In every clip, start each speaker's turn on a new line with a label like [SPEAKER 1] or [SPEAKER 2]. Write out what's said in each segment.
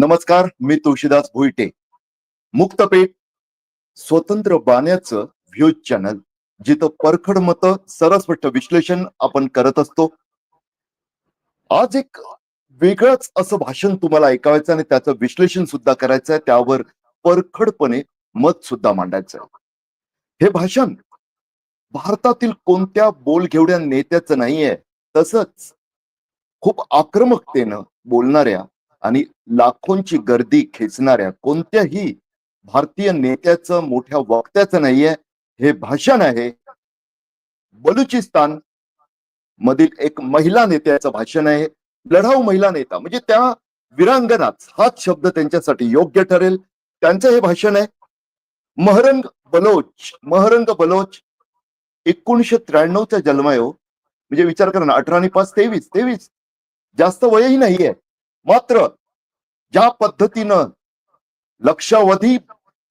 [SPEAKER 1] नमस्कार मी तुळशीदास भोईटे. मुक्तपेठ स्वतंत्र बाण्याचं views channel जिथं परखड मत सरस्पष्ट विश्लेषण आपण करत असतो. आज एक वेगळंच असं भाषण तुम्हाला ऐकायचं आणि त्याचं विश्लेषण सुद्धा करायचं आहे. त्यावर परखडपणे मत सुद्धा मांडायचं आहे. हे भाषण भारतातील कोणत्या बोलघेवड्या नेत्याचं नाहीये तसंच खूप आक्रमकतेनं बोलणाऱ्या आणि लाखोंची गर्दी खेचणाऱ्या कोणत्याही भारतीय नेत्याचं मोठ्या वक्त्याचं नाहीये. हे भाषण आहे. बलुचिस्तान मधील एक महिला नेत्याचं भाषण आहे. लढाऊ महिला नेता म्हणजे त्या विरांगणात हाच शब्द त्यांच्यासाठी योग्य ठरेल. त्यांचं हे भाषण आहे. महरंग बलोच महरंग बलोच एकोणीशे त्र्याण्णवचा जन्म हो. म्हणजे विचार करा ना अठरा आणि पाच तेवीस तेवीस. जास्त वयही नाहीये. मात्र ज्या पद्धतीनं लक्षावधी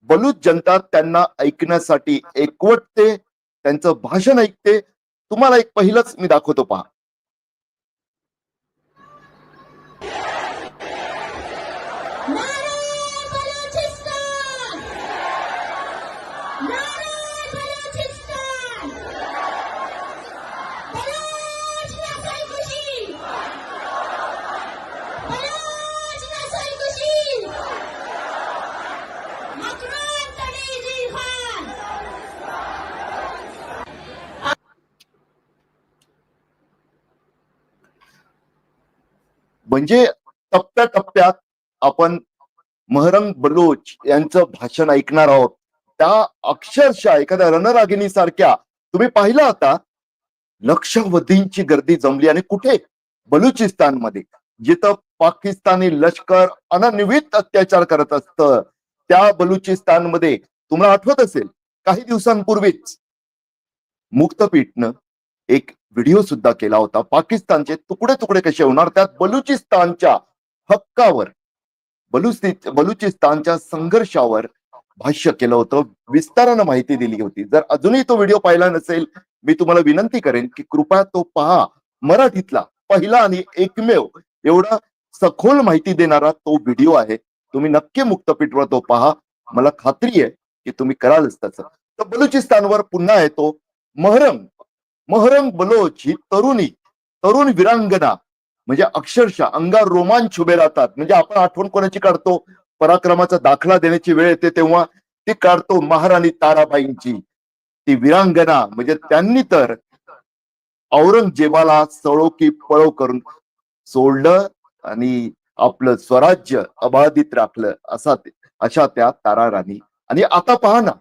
[SPEAKER 1] बलूच जनता त्यांना ऐकण्यासाठी एकवटते त्यांचं भाषण ऐकते तुम्हाला एक पहिलंच मी दाखवतो पहा
[SPEAKER 2] नारे बलूचिस्तान नारे बलूचिस्तान बलूच नस्ल कुशी बलूच नस्ल कुशी मकरून तडीजी खान
[SPEAKER 1] म्हणजे टप्प्याटप्प्यात आपण महरंग बलोच यांचं भाषण ऐकणार आहोत. त्या अक्षरशः एखाद्या रणरागिणी सारख्या तुम्ही पाहिलं आता? लक्षवधींची गर्दी जमली आणि कुठे? बलुचिस्तानमध्ये जिथं पाकिस्तानी लष्कर अनन्वित अत्याचार करत असत. त्या बलुचिस्तानमध्ये तुम्हाला आठवत असेल? काही दिवसांपूर्वीच मुक्तपीठनं एक व्हिडिओ सुद्धा केला होता. पाकिस्तानचे तुकडे तुकडे कसे होणार? त्यात बलुचिस्तानच्या हक्कावर बलुस्ति बलुचिस्तानच्या संघर्षावर भाष्य केलं होतं. विस्तारानं माहिती दिली होती. जर अजूनही तो व्हिडिओ पाहिला नसेल मी तुम्हाला विनंती करेन की कृपया तो पहा. मराठीतला पहिला आणि एकमेव एवढा सखोल माहिती देणारा तो व्हिडिओ आहे. तुम्ही नक्की मुक्तपीठवर तो पहा. मला खात्री आहे की तुम्ही करालच तसं. तर बलुचिस्तानवर पुन्हा येतो महरम. महरंग बलोच ही तरुणी तरुण विरांगना म्हणजे अक्षरशः अंगावर रोमांच उभे राहतात. म्हणजे आपण आठवण कोणाची काढतो? पराक्रमाचा दाखला देण्याची वेळ येते तेव्हा ती काढतो महाराणी ताराबाईंची. ती विरांगना म्हणजे त्यांनी तर औरंगजेबाला सळो की पळो करून सोडलं आणि आपलं स्वराज्य अबाधित राखलं. असा ते- अशा त्या तारा राणी आणि आता पहा ना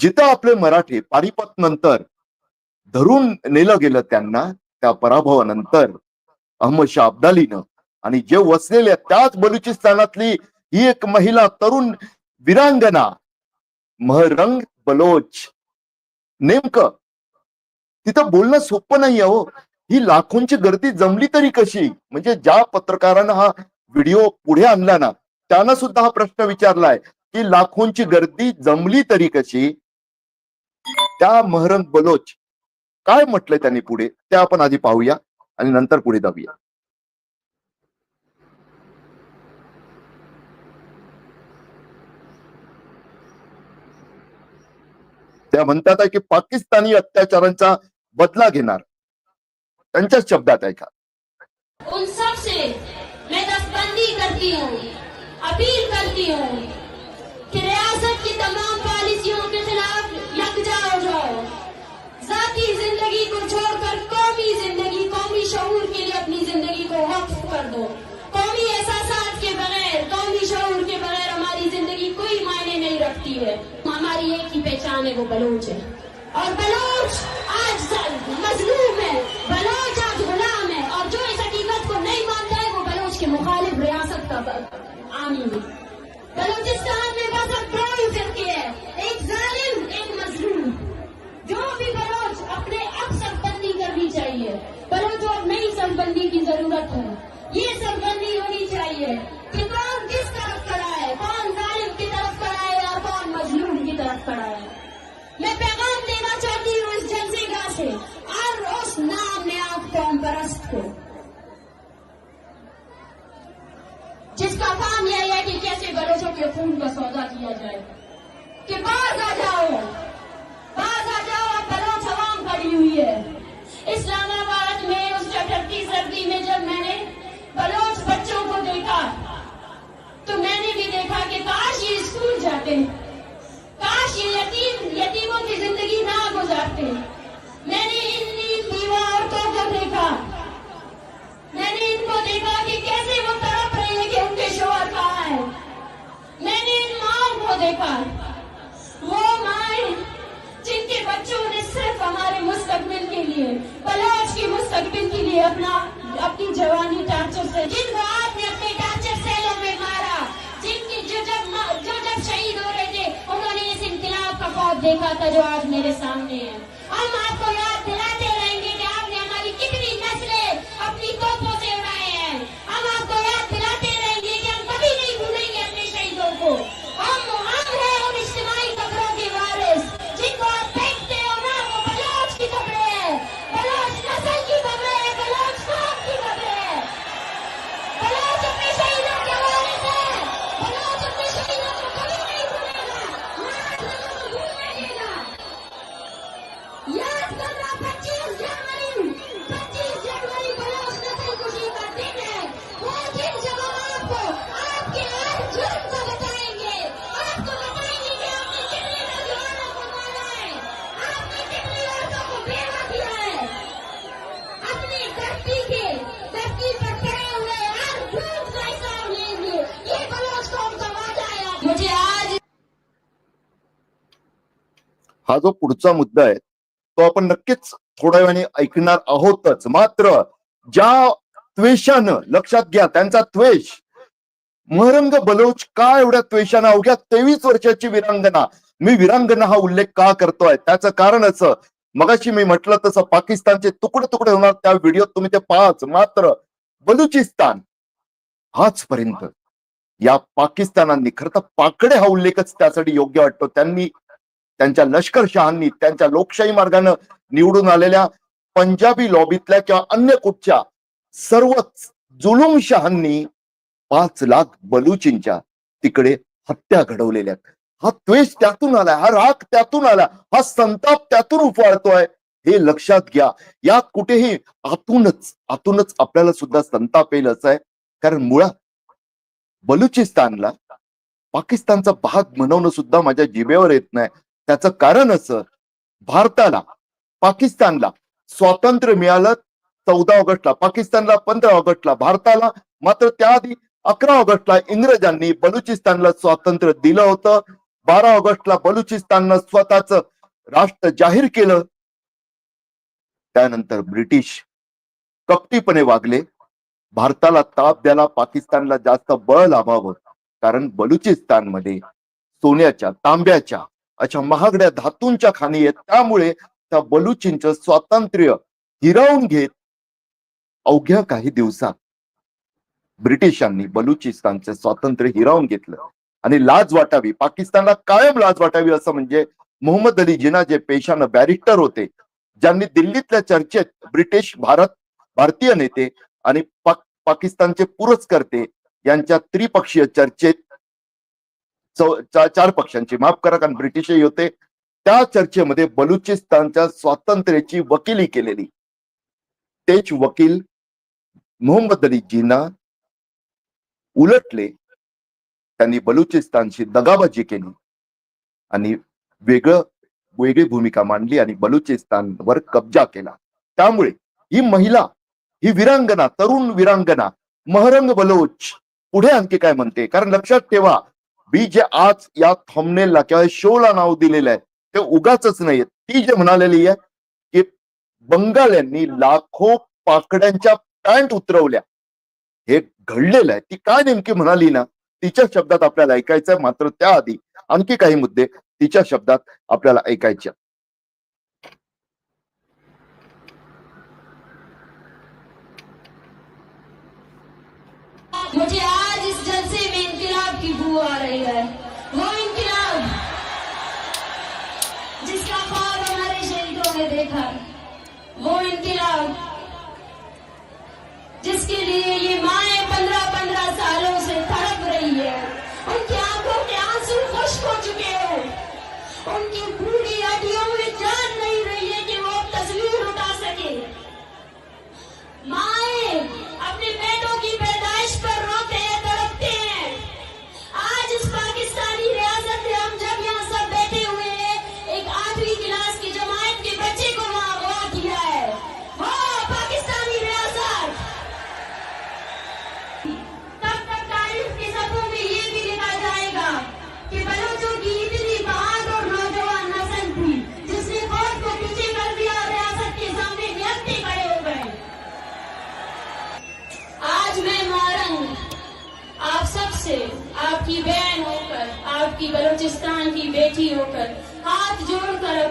[SPEAKER 1] जिथं आपले मराठे पारिपत नंतर धरून नेलं गेलं त्यांना त्या पराभवानंतर अहमद शाह अब्दालीनं. आणि जे वसलेल्या त्याच बलुचिस्तानातली ही एक महिला तरुण विरांगना महरंग बलोच. नेमकं तिथं बोलणं सोपं नाही हो ही लाखोंची गर्दी जमली तरी कशी? म्हणजे ज्या पत्रकारानं हा व्हिडिओ पुढे आणला ना त्यानं सुद्धा हा प्रश्न विचारलाय की लाखोंची गर्दी जमली तरी कशी? त्या महरंग बलोच काय म्हटलंय त्यांनी पुढे? ते आपण आधी पाहूया आणि नंतर पुढे जाऊया. त्या म्हणतात आहे की पाकिस्तानी अत्याचारांचा बदला घेणार. त्यांच्याच शब्दात ऐका
[SPEAKER 2] उन सब से मैं दस्तबंदी करती हूँ अपील करती हूँ कि रियासत की तमाम पॉलिसियों के खिलाफ यकजा हो जाओ जाती ज़िंदगी को छोड़कर कौमी ज़िंदगी, कौमी शऊर के लिए अपनी ज़िंदगी को वक्फ कर दो। कौमी एहसास के बगैर, कौमी शऊर के बगैर हमारी ज़िंदगी कोई मायने नहीं रखती है। हमारी एक ही पहचान है, वो बलोच है। और बलोच आज मजलूम है। बलोच आज गुलाम है। और जो इस हकीकत को नहीं मानता है, वो बलोच के मुखालिफ रियासत का आमी है बलूचिस्तान में बस अब दो है। एक जालिम, एक मजलूम। जो भी बलोच अपने अब संपत्ति करनी चाहिए बलोच अब नई संपत्ति की जरूरत है ये संपत्ति होनी चाहिए कि कौन किस तरफ खड़ा है कौन लिए बलोच के मुस्तकबिल के लिए अपना, अपनी जवानी टार्चर से जिनको आपने अपने टार्चर सेलों में मारा। जिनकी जो जब जो जब शहीद हो रहे थे, उन्होंने इस इनकलाब का खौफ देखा था जो आज मेरे सामने है? हम आपको याद दिलाते रहेंगे कि आपने हमारी कितनी नस्लें अपनी तोपों हा
[SPEAKER 1] जो पुढचा मुद्दा आहे तो आपण नक्कीच थोड्या वेळाने ऐकणार आहोतच. मात्र ज्या त्वेषानं लक्षात घ्या त्यांचा त्वेष महरंग बलोच का एवढ्या त्वेषानं अवघ्या तेवीस वर्षाची विरांगना? मी विरांगना हा उल्लेख का करतोय? त्याचं कारण असं मगाशी मी म्हटलं तसं पाकिस्तानचे तुकडे तुकडे होणार त्या व्हिडिओत तुम्ही ते पाहाच. मात्र बलुचिस्तान आजपर्यंत या पाकिस्तानांनी खरं तर पाकडे हा उल्लेखच त्यासाठी योग्य वाटतो. त्यांनी त्यांच्या लष्करशहांनी त्यांच्या लोकशाही मार्गानं निवडून आलेल्या पंजाबी लॉबीतल्या किंवा अन्य कुठच्या सर्वच जुलुमशहांनी पाच लाख बलुचींच्या तिकडे हत्या घडवलेल्या हा द्वेष त्यातून आलाय हा राग त्यातून आला हा संताप त्यातून उफाळतोय हे लक्षात घ्या. यात कुठेही आतूनच आतूनच आपल्याला सुद्धा संताप येईल असं आहे. कारण मुळात बलुचिस्तानला पाकिस्तानचा भाग म्हणवणं सुद्धा माझ्या जिभेवर येत नाही. त्याचं कारण असं भारताला पाकिस्तानला स्वातंत्र्य मिळालं चौदा ऑगस्टला पाकिस्तानला पंधरा ऑगस्टला भारताला मात्र त्याआधी अकरा ऑगस्टला इंग्रजांनी बलुचिस्तानला स्वातंत्र्य दिलं होतं. बारा ऑगस्टला बलुचिस्ताननं स्वतःच राष्ट्र जाहीर केलं. त्यानंतर ब्रिटिश कपटीपणे वागले. भारताला ताप द्यायला पाकिस्तानला जास्त बळ लाभावं कारण बलुचिस्तानमध्ये सोन्याच्या तांब्याच्या अशा महागड्या धातूंच्या खाणी आहेत. त्यामुळे त्या बलुचींचं स्वातंत्र्य हिरावून घेत अवघ्या काही दिवसात ब्रिटिशांनी बलुचिस्तानचे स्वातंत्र्य हिरावून घेतलं. आणि लाज वाटावी. पाकिस्तानला कायम लाज वाटावी असं म्हणजे मोहम्मद अली जिना जे पेशानं बॅरिस्टर होते. ज्यांनी दिल्लीतल्या चर्चेत ब्रिटिश भारत भारतीय नेते आणि पाक पाकिस्तानचे पुरस्कर्ते यांच्या त्रिपक्षीय चर्चेत चार पक्षांची. माफ करा कारण ब्रिटिशही होते. त्या चर्चेमध्ये बलुचिस्तानच्या स्वातंत्र्याची वकिली केलेली. तेच वकील मोहम्मद अली जीना उलटले. त्यांनी बलुचिस्तानशी दगाबाजी केली. आणि वेगळं वेगळी भूमिका मांडली आणि बलुचिस्तानवर कब्जा केला. त्यामुळे ही महिला ही विरांगना तरुण विरांगना महरंग बलोच पुढे आणखी काय म्हणते? कारण लक्षात ठेवा मी जे आज या थंबनेलला किंवा शोला नाव दिलेलं आहे ते उगाच नाहीये. ती जे म्हणालेली आहे की बंगाल्यांनी लाखो पाकड्यांच्या पॅन्ट उतरवल्या. हे घडलेलं आहे. ती काय नेमकी म्हणाली ना तिच्या शब्दात आपल्याला ऐकायचंय मात्र त्याआधी आणखी काही मुद्दे तिच्या शब्दात आपल्याला ऐकायचे
[SPEAKER 2] मुझे वो इनकलाब जिसके लिए ये माए पंद्रह पंद्रह सालों से तड़प रही है उनकी आंखों के आंसू खुश्क हो चुके हैं। उनकी बूढ़ी हड्डियों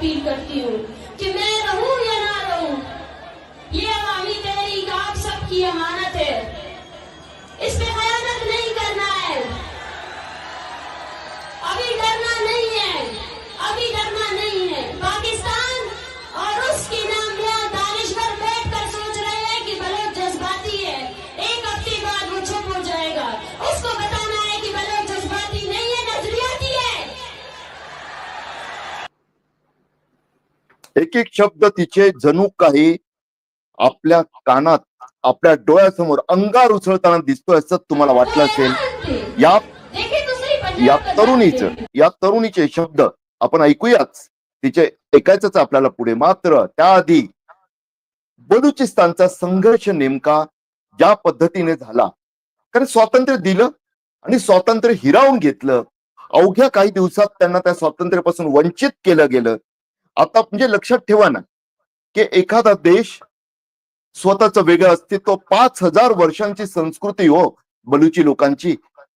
[SPEAKER 2] अपील करती हूँ कि मैं रहूं या ना रहूं ये अवामी तहरीक आप सबकी अमानत है इस पे खयानत नहीं करना है अभी डरना नहीं है अभी डरना नहीं है पाकिस्तान और उसके नाम यहाँ दानिश्वर बैठ कर सोच रहे हैं कि बलोच जज्बाती है एक हफ्ते बाद वो चुप हो जाएगा उसको बताना है कि बलोच जज्बाती नहीं है नजरियाती है
[SPEAKER 1] एक एक शब्द तिचे जणू काही आपल्या कानात आपल्या डोळ्यासमोर अंगार उसळताना दिसतोय असं तुम्हाला वाटलं असेल? या या तरुणीच या तरुणीचे शब्द आपण ऐकूयाच. तिचे ऐकायचंच आपल्याला पुढे. मात्र त्याआधी बलुचिस्तानचा संघर्ष नेमका ज्या पद्धतीने झाला कारण स्वातंत्र्य दिलं आणि स्वातंत्र्य हिरावून घेतलं. अवघ्या काही दिवसात त्यांना त्या स्वातंत्र्यापासून वंचित केलं गेलं. आता म्हणजे लक्षात ठेवा ना की एखादा देश स्वतःचं वेगळं अस्तित्व पाच हजार वर्षांची संस्कृती हो बलुची लोकांची.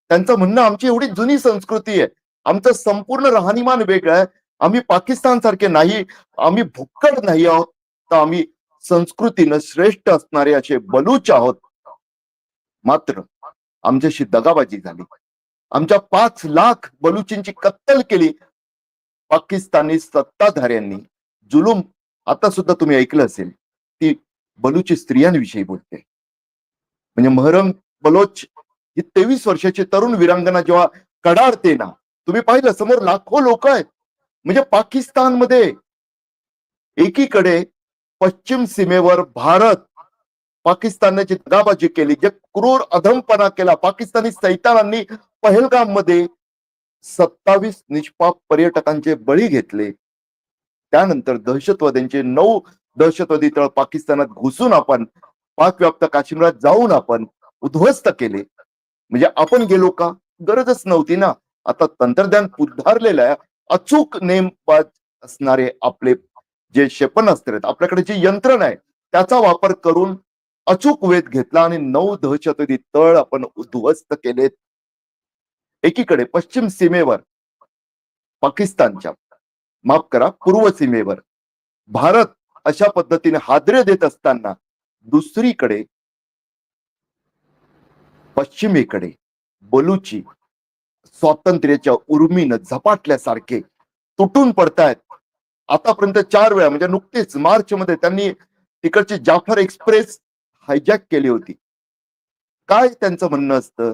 [SPEAKER 1] त्यांचं म्हणणं आमची एवढी जुनी संस्कृती आहे. आमचं संपूर्ण राहणीमान वेगळं आहे. आम्ही पाकिस्तान सारखे नाही आम्ही भुक्कड नाही आहोत तर आम्ही संस्कृतीनं श्रेष्ठ असणारे असे बलूच आहोत. मात्र आमच्याशी दगाबाजी झाली. आमच्या पाच लाख बलुचींची कत्तल केली. पाकिस्तानी सत्ताधाऱ्यांनी जुलूम आता सुद्धा तुम्ही ऐकलं असेल ती बलुची स्त्रियांविषयी बोलते. म्हणजे महरम बलोच ही तेवीस वर्षाची तरुण विरांगना जेव्हा कडाडते ना तुम्ही पाहिलं समोर लाखो लोक आहेत. म्हणजे पाकिस्तानमध्ये एकीकडे पश्चिम सीमेवर भारत पाकिस्तानने जी दगाबाजी केली जे क्रूर अधमपणा केला पाकिस्तानी सैतानांनी पहलगाममध्ये सत्तावीस निष्पाप पर्यटकांचे बळी घेतले. त्यानंतर दहशतवाद्यांचे नऊ दहशतवादी तळ पाकिस्तानात घुसून आपण पाकव्याप्त काश्मीरात जाऊन आपण उद्ध्वस्त केले. म्हणजे आपण गेलो का? गरजच नव्हती ना. आता तंत्रज्ञान सुधारलेलं आहे. अचूक नेमबाज असणारे आपले जे क्षेपणास्त्र आहेत आपल्याकडे जी यंत्रणा आहे त्याचा वापर करून अचूक वेध घेतला आणि नऊ दहशतवादी तळ आपण उद्ध्वस्त केलेत. एकीकडे पश्चिम सीमेवर पाकिस्तानच्या माफ करा पूर्व सीमेवर भारत अशा पद्धतीने हादरे देत असताना दुसरीकडे पश्चिमेकडे बलुची स्वातंत्र्याच्या उर्मीनं झपाटल्यासारखे तुटून पडतायत. आतापर्यंत चार वेळा म्हणजे नुकतेच मार्च मध्ये त्यांनी तिकडची जाफर एक्सप्रेस हायजॅक केली होती. काय त्यांचं म्हणणं असतं?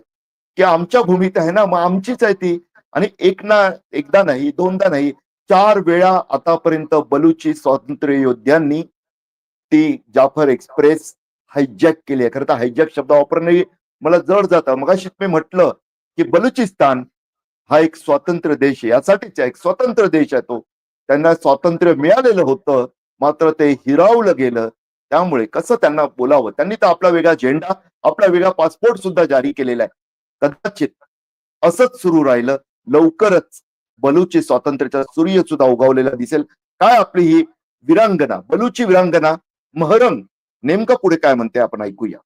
[SPEAKER 1] की आमच्या भूमीत आहे ना मग आमचीच आहे ती. आणि एक ना एकदा नाही दोनदा नाही चार वेळा आतापर्यंत बलुची स्वातंत्र्य योद्ध्यांनी ती जाफर एक्सप्रेस हायजॅक केली आहे. खरं तर हायजॅक शब्द वापरणे मला जड जातं. मगाशी मी म्हटलं की बलुचिस्तान हा एक स्वतंत्र देश आहे. यासाठीच आहे. एक स्वतंत्र देश आहे तो. त्यांना स्वातंत्र्य मिळालेलं होतं मात्र ते हिरावलं गेलं. त्यामुळे कसं त्यांना बोलावं? त्यांनी तर आपला वेगळा झेंडा आपला वेगळा पासपोर्ट सुद्धा जारी केलेला आहे. कदाचित असंच सुरू राहिलं लवकरच बलुची स्वातंत्र्याचा सूर्य सुद्धा उगवलेला दिसेल. काय आपली ही विरांगना बलुची विरांगना महरंग नेमकं पुढे काय म्हणते आपण ऐकूया.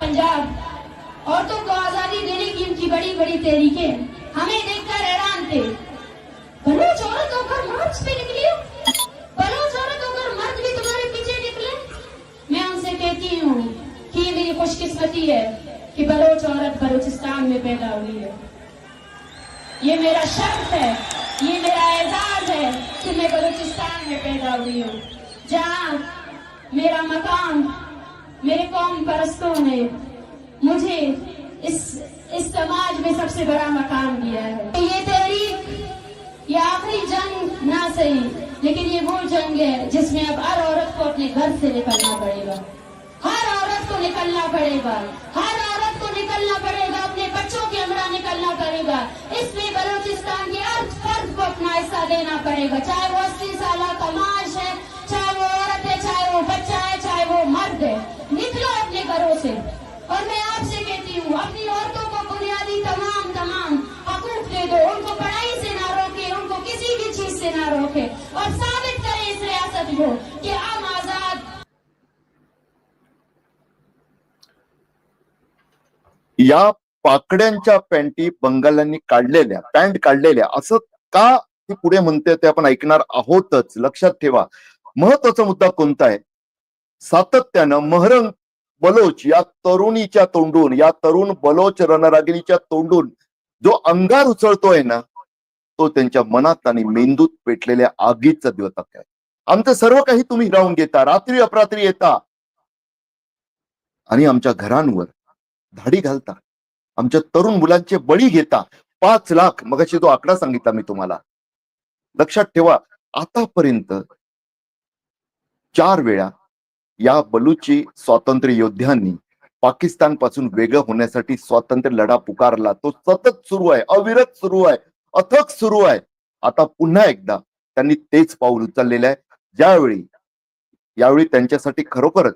[SPEAKER 2] पंजाब औरतों को आजादी देने की उनकी बड़ी बड़ी तहरीकें हमें देखकर हैरान थे। भरूच औरत होकर मार्च पे निकली मेरी खुशकिस्मती है कि बलोच औरत बलूचिस्तान में पैदा हुई है। ये मेरा शर्फ है, ये मेरा एजाज है कि मैं बलूचिस्तान में पैदा हुई हूँ। जहाँ मेरा मकाम मेरे कौम परस्तों ने मुझे इस इस समाज में सबसे बड़ा मकाम दिया है। ये तहरीक, ये आखिरी जंग ना सही, लेकिन ये वो जंग है जिसमें अब हर औरत को अपने घर से निकलना पड़ेगा। हर औरत को निकलना पड़ेगा। हर औरत को निकलना पड़ेगा, अपने बच्चों के हमरा निकलना पड़ेगा। इसमें बलूचिस्तान के अर्थ फर्द को अपना हिस्सा देना पड़ेगा। चाहे वो अस्सी साल का माश है, चाहे वो औरत है, चाहे वो बच्चा है, चाहे वो मर्द है। निकलो अपने घरों से। और मैं आपसे कहती हूँ, अपनी औरतों को बुनियादी तमाम तमाम हकूक दे दो। उनको पढ़ाई से ना रोके, उनको किसी भी चीज़ से ना रोके। और साबित करें इस रियासत को कि
[SPEAKER 1] या पाकड्यांच्या पॅन्टी बंगाल्यांनी काढलेल्या पॅन्ट काढलेल्या. असं का ती पुढे म्हणते ते आपण ऐकणार आहोतच. लक्षात ठेवा. महत्त्वाचा मुद्दा कोणता आहे? सातत्यानं महरंग बलोच या तरुणीच्या तोंडून या तरुण बलोच रणरागिणीच्या तोंडून जो अंगार उचलतोय ना तो त्यांच्या मनात आणि मेंदूत पेटलेल्या आगीचा द्योतक आहे. आमचं सर्व काही तुम्ही राहून घेता. रात्री अपरात्री येता. आणि आमच्या घरांवर धाडी घालता. आमच्या तरुण मुलांचे बळी घेता. पाच लाख मगाशी जो आकडा सांगितला मी तुम्हाला. लक्षात ठेवा आतापर्यंत चार वेळा या बलुची स्वातंत्र्य योद्ध्यांनी पाकिस्तानपासून वेगळं होण्यासाठी स्वातंत्र्य लढा पुकारला. तो सतत सुरू आहे अविरत सुरू आहे अथक सुरू आहे. आता पुन्हा एकदा त्यांनी तेच पाऊल उचललेलं आहे. ज्यावेळी यावेळी त्यांच्यासाठी खरोखरच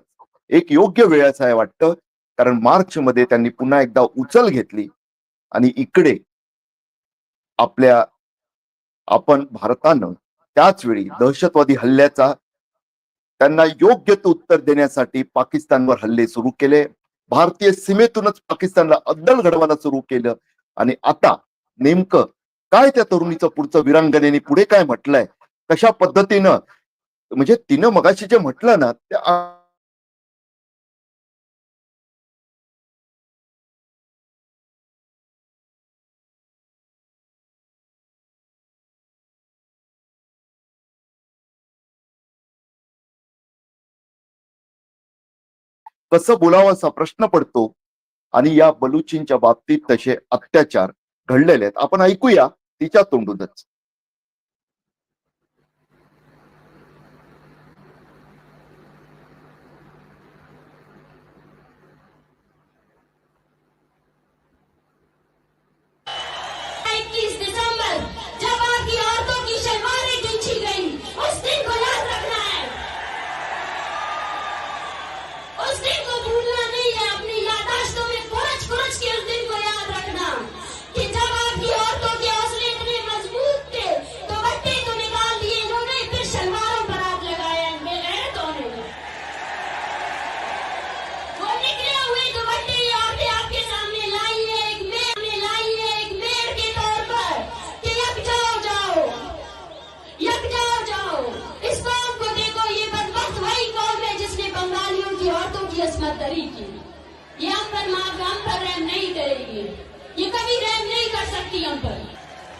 [SPEAKER 1] एक योग्य वेळ असं आहे वाटतं. कारण मार्च मध्ये त्यांनी पुन्हा एकदा उचल घेतली आणि इकडे आपल्या आपण भारतानं त्याच वेळी दहशतवादी हल्ल्याचा त्यांना योग्य ते उत्तर देण्यासाठी पाकिस्तानवर हल्ले सुरू केले. भारतीय सीमेतूनच पाकिस्तानला अद्दल घडवायला सुरू केलं. आणि आता नेमकं काय त्या तरुणीचं पुढचं विरांगणेने पुढे काय म्हटलंय? कशा पद्धतीनं? म्हणजे तिनं मगाशी जे म्हटलं ना त्या कसं बोलावं असा प्रश्न पडतो आणि या बलुचींच्या बाबतीत तसे अत्याचार घडलेले आहेत. आपण ऐकूया तिच्या तोंडूनच
[SPEAKER 2] इक्कीस दिसंबर जब आपकी औरतों की शलवारें खींची गई उस दिन को याद रखना है उस दिन को भूलना नहीं है अपनी यादाश्तों में कुरच कुरच के उस दिन को याद रखना कि जब आपकी औरतों के हौसले इतने मजबूत थे तो बट्टे तो निकाल दिए इन्होंने फिर शलवारों पर हाथ लगाया बेगैरतों ने वो निकले हुए दुपट्टे ये औरतें आपके सामने लाई है एक मेर में लाई है एक मेर के तौर पर कि यक जाओ जाओ यक जाओ जाओ इस कौम को देखो ये बदबख्त वही कौम है जिसने बंगालियों की औरतों की असमत दरी की ये हम पर माफ हम पर रहम नहीं करेगी ये कभी रहम नहीं कर सकती हम पर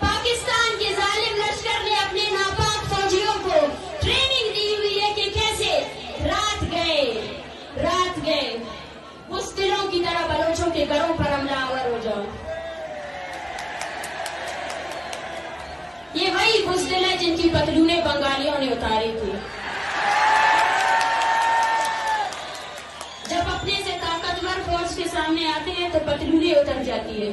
[SPEAKER 2] पाकिस्तान के जालिम लश्कर ने अपने नापाक फौजियों को ट्रेनिंग दी हुई है कि कैसे रात गए रात गए उस दिलों की तरह बलोचों के घरों पर हमलावर हो जाओ ये वही बुजदिल है जिनकी पतलूने बंगालियों ने उतारी थी जब अपने से ताकतवर फौज के सामने आते हैं तो पतलूने उतर जाती है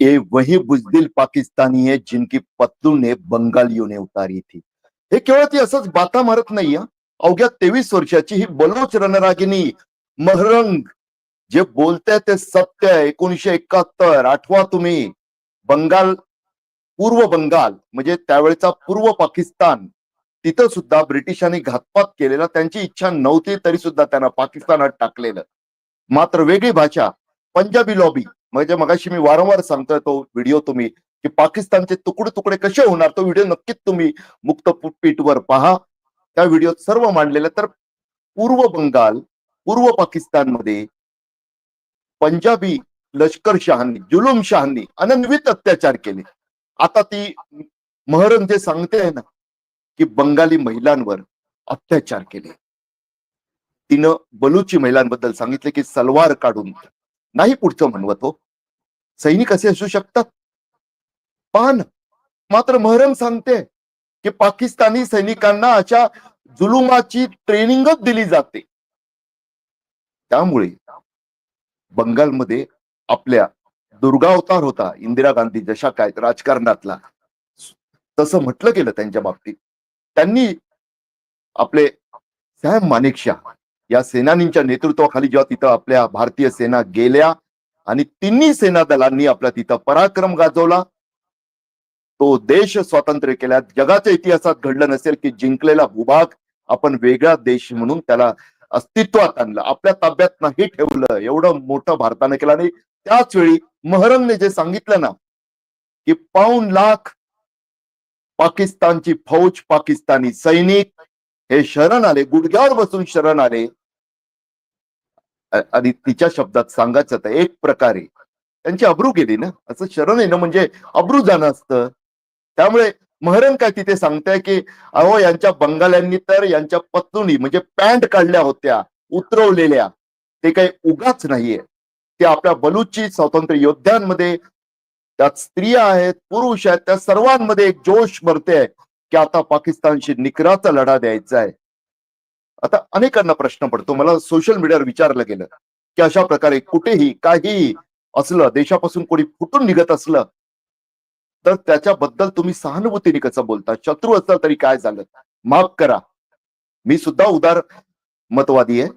[SPEAKER 1] ये वही बुजदिल पाकिस्तानी है जिनकी पत्तूने बंगालियों ने उतारी थी। हे केवळ ती असंच बाता मारत नाही अवघ्या तेवीस वर्षाची ही बलोच रणरागिनी महरंग जे बोलते ते सत्य आहे. एकोणीशे एकाहत्तर आठवा तुम्ही. बंगाल पूर्व बंगाल म्हणजे त्यावेळेचा पूर्व पाकिस्तान. तिथं सुद्धा ब्रिटिशांनी घातपात केलेला त्यांची इच्छा नव्हती तरी सुद्धा त्यांना पाकिस्तानात टाकलेलं. मात्र वेगळी भाषा पंजाबी लॉबी म्हणजे मगाशी मी वारंवार सांगतोय तो व्हिडिओ तुम्ही की पाकिस्तानचे तुकडे तुकडे कसे होणार तो व्हिडिओ नक्कीच तुम्ही मुक्त पीठवर पहा. त्या व्हिडिओत सर्व मांडलेलं तर पूर्व बंगाल पूर्व पाकिस्तानमध्ये पंजाबी लष्करशहांनी जुलूमशहांनी अनन्वित अत्याचार केले. आता ती महरम जे सांगते ना की बंगाली महिलांवर अत्याचार केले. तिनं बलुची महिलांबद्दल सांगितले की सलवार काढून नाही पुढचं म्हणवत हो. सैनिक असे असू शकतात. पान मात्र महरम सांगते की पाकिस्तानी सैनिकांना अशा जुलुमाची ट्रेनिंगच दिली जाते. त्यामुळे बंगालमध्ये आपल्या दुर्गावतार होता इंदिरा गांधी जशा काय राजकारणातला. तसं म्हटलं गेलं त्यांच्या बाबतीत. त्यांनी आपले सॅम मानेकशा या सेनानींच्या नेतृत्वाखाली जेव्हा तिथं आपल्या भारतीय सेना गेल्या आणि तिन्ही सेना दलांनी आपला तिथं पराक्रम गाजवला तो देश स्वातंत्र्य केला जगाच्या इतिहासात घडलं नसेल की जिंकलेला भूभाग आपण वेगळा देश म्हणून त्याला अस्तित्वात आणलं. आपल्या ताब्यात नाही ठेवलं. एवढं मोठं भारताने केलं. आणि त्याच वेळी महरंगने जे सांगितलं ना की पाऊन लाख पाकिस्तानची फौज पाकिस्तानी सैनिक हे शरण आले गुडघ्यावर बसून शरण आले. आणि तिच्या शब्दात सांगायचं तर एक प्रकारे त्यांची अब्रू गेली ना? असं शरण येणं म्हणजे अब्रू जाणं असतं. त्यामुळे महरण काय तिथे सांगताय की अहो यांच्या बंगाल्यांनी तर यांच्या पत्नी म्हणजे पॅन्ट काढल्या होत्या उतरवलेल्या. ते काही उगाच नाहीये. ते आपल्या बलुची स्वातंत्र्य योद्ध्यांमध्ये त्यात स्त्रिया आहेत पुरुष आहेत त्या सर्वांमध्ये एक जोश भरते की आता पाकिस्तानशी निकराचा लढा द्यायचा आहे. आता अनेकांना प्रश्न पडतो. मला सोशल मीडियावर विचारलं गेलं की अशा प्रकारे कुठेही काहीही असलं देशापासून कोणी फुटून निघत असलं तर त्याच्याबद्दल तुम्ही सहानुभूतीने कसं बोलता? शत्रू असला तरी काय झालं? माफ करा. मी सुद्धा उदार मतवादी आहे.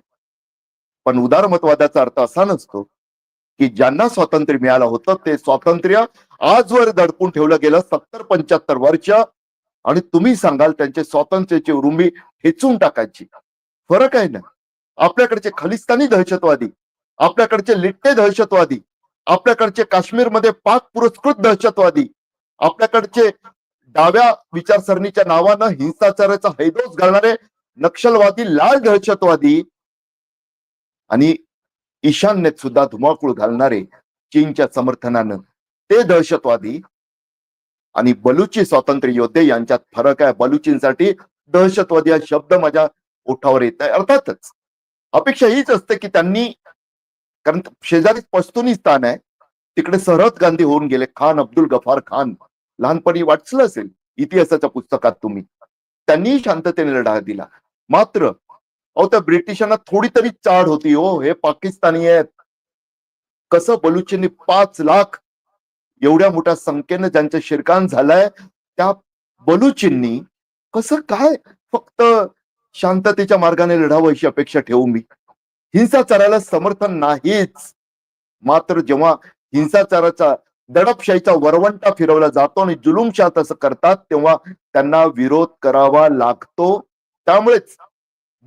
[SPEAKER 1] पण उदार मतवादाचा अर्थ असा नसतो की ज्यांना स्वातंत्र्य मिळालं होतं ते स्वातंत्र्य आजवर दडपून ठेवलं गेलं सत्तर पंच्याहत्तर वर्ष. आणि तुम्ही सांगाल त्यांचे स्वातंत्र्याची उरुंबी हेचून टाकायची. फरक आहे ना? आपल्याकडचे खलिस्तानी दहशतवादी आपल्याकडचे लिट्टे दहशतवादी आपल्याकडचे काश्मीरमध्ये पाक पुरस्कृत दहशतवादी आपल्याकडचे डाव्या विचारसरणीच्या नावानं हिंसाचाराचा हैदोस घालणारे नक्षलवादी लाल दहशतवादी आणि ईशान्येत सुद्धा धुमाकूळ घालणारे चीनच्या समर्थनानं. ते दहशतवादी आणि बलुची स्वातंत्र्य योद्धे यांच्यात फरक आहे. बलुचींसाठी दहशतवादी हा शब्द माझ्या ओठावर येत आहे. अर्थातच अपेक्षा हीच असते की त्यांनी कारण शेजारी पश्तुनिस्तान आहे. तिकडे सरहद गांधी होऊन गेले. खान अब्दुल गफार खान. लहानपणी वाचलं असेल इतिहासाच्या पुस्तकात तुम्ही. त्यांनीही शांततेने लढा दिला. मात्र अहो त्या ब्रिटिशांना थोडी तरी चाड होती हो. हे पाकिस्तानी आहेत. कसं बलुचींनी पाच लाख एवढ्या मोठ्या संख्येनं ज्यांचं शिरकान झालंय त्या बलुचींनी कसं काय फक्त शांततेच्या मार्गाने लढावं अशी अपेक्षा ठेवू मी? हिंसाचाराला समर्थन नाहीच. मात्र जेव्हा हिंसाचाराचा दडपशाहीचा वरवंटा फिरवला जातो आणि जुलुमशाह असं करतात तेव्हा त्यांना विरोध करावा लागतो. त्यामुळेच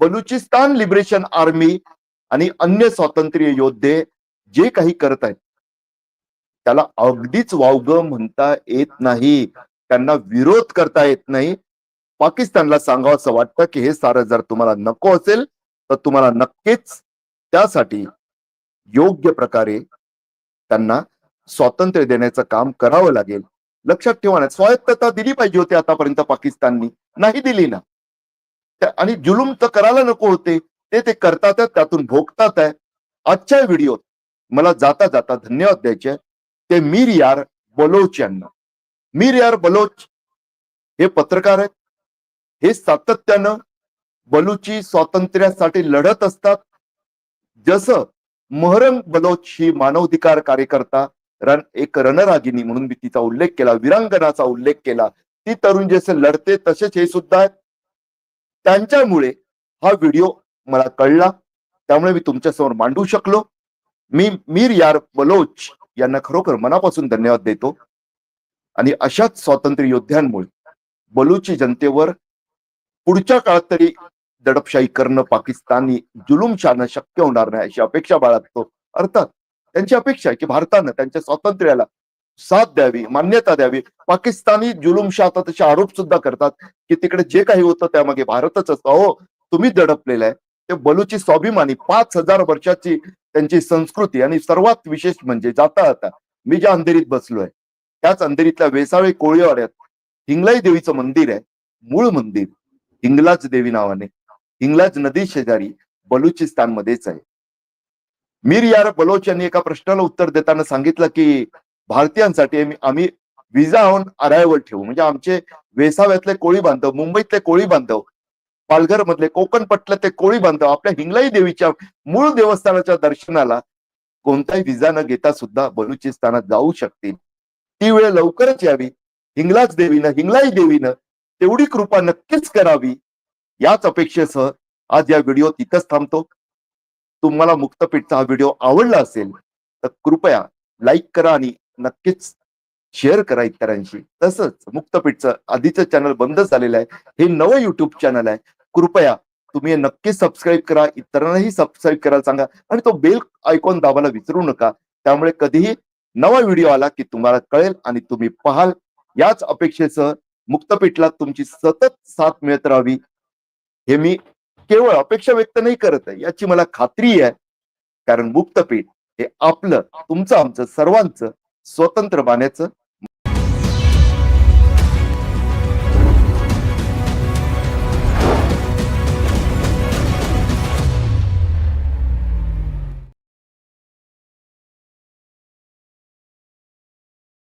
[SPEAKER 1] बलुचिस्तान लिबरेशन आर्मी आणि अन्य स्वातंत्र्य योद्धे जे काही करत आहेत त्याला अगदीच वावग म्हणता येत नाही. त्यांना विरोध करता येत नाही. पाकिस्तानला सांगावं असं वाटतं की हे सारं जर तुम्हाला नको असेल तर तुम्हाला नक्कीच त्यासाठी योग्य प्रकारे त्यांना स्वातंत्र्य देण्याचं काम करावं लागेल. लक्षात ठेवा ना स्वायत्तता दिली पाहिजे होती आतापर्यंत पाकिस्ताननी. नाही दिली ना. आणि जुलूम तर करायला नको होते. ते ते करतात त्यातून भोगतात आहे आजच्या व्हिडिओत मला जाता जाता धन्यवाद द्यायचे ते मीर यार बलोच यांना. मीर यार बलोच हे पत्रकार आहेत. हे सातत्यानं बलुची स्वातंत्र्यासाठी लढत असतात. जसं महरंग बलोच ही मानवाधिकार कार्यकर्ता रण एक रणरागिनी म्हणून मी तिचा उल्लेख केला विरांगणाचा उल्लेख केला. ती तरुण जसे लढते तसेच हे सुद्धा आहेत. त्यांच्यामुळे हा व्हिडिओ मला कळला. त्यामुळे मी तुमच्यासमोर मांडू शकलो. मी मीर यार बलोच यांना खरोखर मनापासून धन्यवाद देतो. आणि अशाच स्वातंत्र्य योद्ध्यांमुळे बलुची जनतेवर पुढच्या काळात तरी दडपशाही करणं पाकिस्तानी जुलूमशानं शक्य होणार नाही अशी अपेक्षा बाळगतो. अर्थात त्यांची अपेक्षा आहे की भारतानं त्यांच्या स्वातंत्र्याला साथ द्यावी मान्यता द्यावी. पाकिस्तानी जुलूमशाह आता त्याचे आरोप सुद्धा करतात की तिकडे जे काही होतं त्यामागे भारतच असतं. हो तुम्ही दडपलेलं आहे. ते बलुची स्वाभिमानी पाच हजार वर्षाची त्यांची संस्कृती आणि सर्वात विशेष म्हणजे जाता जाता मी ज्या अंधेरीत बसलोय त्याच अंधेरीतल्या वेसावे कोळीवाड्यात हिंगलाई देवीचं मंदिर आहे. मूळ मंदिर हिंगलाज देवी नावाने. हिंगलाज नदी शेजारी बलुचिस्तान मध्येच आहे. मीर यार बलोच यांनी एका प्रश्नाला उत्तर देताना सांगितलं की भारतीयांसाठी आम्ही- विजा आणून अरायवल ठेवू. म्हणजे आमचे वेसाव्यातले कोळी बांधव मुंबईतले कोळी बांधव पालघर मधले कोकण ते कोळी बांधव आपल्या हिंगलाई देवीच्या मूळ देवस्थानाच्या दर्शनाला कोणताही विजा न घेता सुद्धा बलुचिस्तानात जाऊ शकतील. ती वेळ लवकरच यावी. हिंगलाज देवीनं हिंगलाई देवीनं तेवढी कृपा नक्कीच करावी. याच अपेक्षेसह आज या व्हिडिओ तिथंच थांबतो. तुम्हाला मुक्तपीठचा हा व्हिडिओ आवडला असेल तर कृपया लाईक करा आणि नक्कीच शेअर करा इतरांशी. तसंच मुक्तपीठचं आधीचं चॅनल बंद झालेलं आहे. हे नवं युट्यूब चॅनल आहे. कृपया तुम्ही नक्की सबस्क्राईब करा. इतरांनाही सबस्क्राईब करायला सांगा. आणि तो बेल आयकॉन दाबायला विसरू नका. त्यामुळे कधीही नवा व्हिडिओ आला की तुम्हाला कळेल आणि तुम्ही पाहाल. याच अपेक्षेसह मुक्तपीठला तुमची सतत साथ मिळत राहावी. हे मी केवळ अपेक्षा व्यक्त नाही करत आहे. याची मला खात्री आहे. कारण मुक्तपीठ हे आपलं तुमचं आमचं सर्वांचं स्वतंत्र बाण्याचं